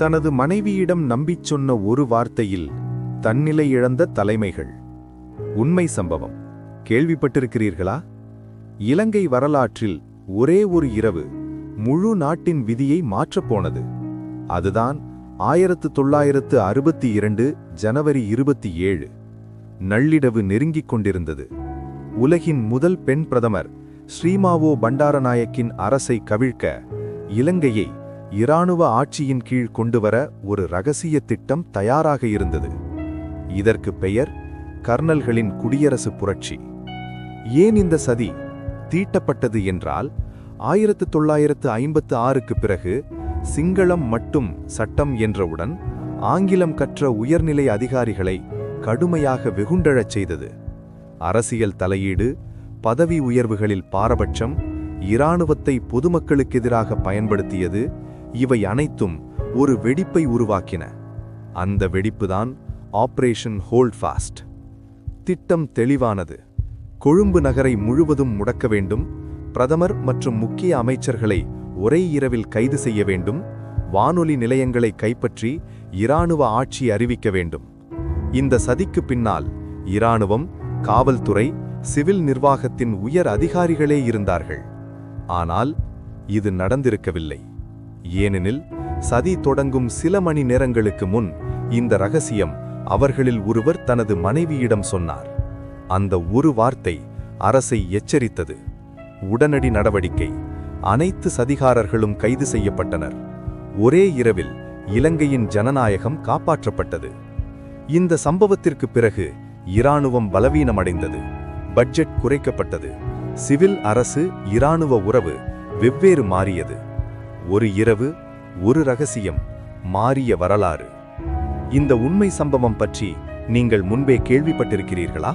தனது மனைவியிடம் நம்பிச் சொன்ன ஒரு வார்த்தையில் தன்னிலை இழந்த தலைமைகள். உண்மை சம்பவம். கேள்விப்பட்டிருக்கிறீர்களா? இலங்கை வரலாற்றில் ஒரே ஒரு இரவு முழு நாட்டின் விதியை மாற்றப் போனது. அதுதான் ஆயிரத்து தொள்ளாயிரத்து அறுபத்தி இரண்டு ஜனவரி இருபத்தி ஏழு. நள்ளிடவு நெருங்கிக் கொண்டிருந்தது. உலகின் முதல் பெண் பிரதமர் ஸ்ரீமாவோ பண்டாரநாயக்கின் அரசை கவிழ்க்க இலங்கையை இராணுவ ஆட்சியின் கீழ் கொண்டுவர ஒரு ரகசிய திட்டம் தயாராக இருந்தது. இதற்கு பெயர் கர்னல்களின் குடியரசு புரட்சி. ஏன் இந்த சதி தீட்டப்பட்டது என்றால் ஆயிரத்து தொள்ளாயிரத்து ஐம்பத்து ஆறுக்கு பிறகு சிங்களம் மட்டும் சட்டம் என்றவுடன் ஆங்கிலம் கற்ற உயர்நிலை அதிகாரிகளை கடுமையாக வெகுண்டழச் செய்தது. அரசியல் தலையீடு பதவி உயர்வுகளில் பாரபட்சம் இராணுவத்தை பொதுமக்களுக்கெதிராக பயன்படுத்தியது இவை அனைத்தும் ஒரு வெடிப்பை உருவாக்கின. அந்த வெடிப்புதான் ஆபரேஷன் ஹோல்ட் ஃபாஸ்ட் திட்டம் தெளிவானது. கொழும்பு நகரை முழுவதும் முடக்க வேண்டும். பிரதமர் மற்றும் முக்கிய அமைச்சர்களை ஒரே இரவில் கைது செய்ய வேண்டும். வானொலி நிலையங்களை கைப்பற்றி இராணுவ ஆட்சி அறிவிக்க வேண்டும். இந்த சதிக்கு பின்னால் இராணுவம் காவல்துறை சிவில் நிர்வாகத்தின் உயர் அதிகாரிகளே இருந்தார்கள். ஆனால் இது நடந்திருக்கவில்லை. ஏனெனில் சதி தொடங்கும் சில மணி நேரங்களுக்கு முன் இந்த ரகசியம் அவர்களில் ஒருவர் தனது மனைவியிடம் சொன்னார். அந்த ஒரு வார்த்தை அரசை எச்சரித்தது. உடனடி நடவடிக்கை. அனைத்து சதிகாரர்களும் கைது செய்யப்பட்டனர். ஒரே இரவில் இலங்கையின் ஜனநாயகம் காப்பாற்றப்பட்டது. இந்த சம்பவத்திற்கு பிறகு இராணுவம் பலவீனமடைந்தது. பட்ஜெட் குறைக்கப்பட்டது. சிவில் அரசு இராணுவ உறவு வெவ்வேறு மாறியது. ஒரு இரவு ஒரு ரகசியம் மாறிய வரலாறு. இந்த உண்மை சம்பவம் பற்றி நீங்கள் முன்பே கேள்விப்பட்டிருக்கிறீர்களா?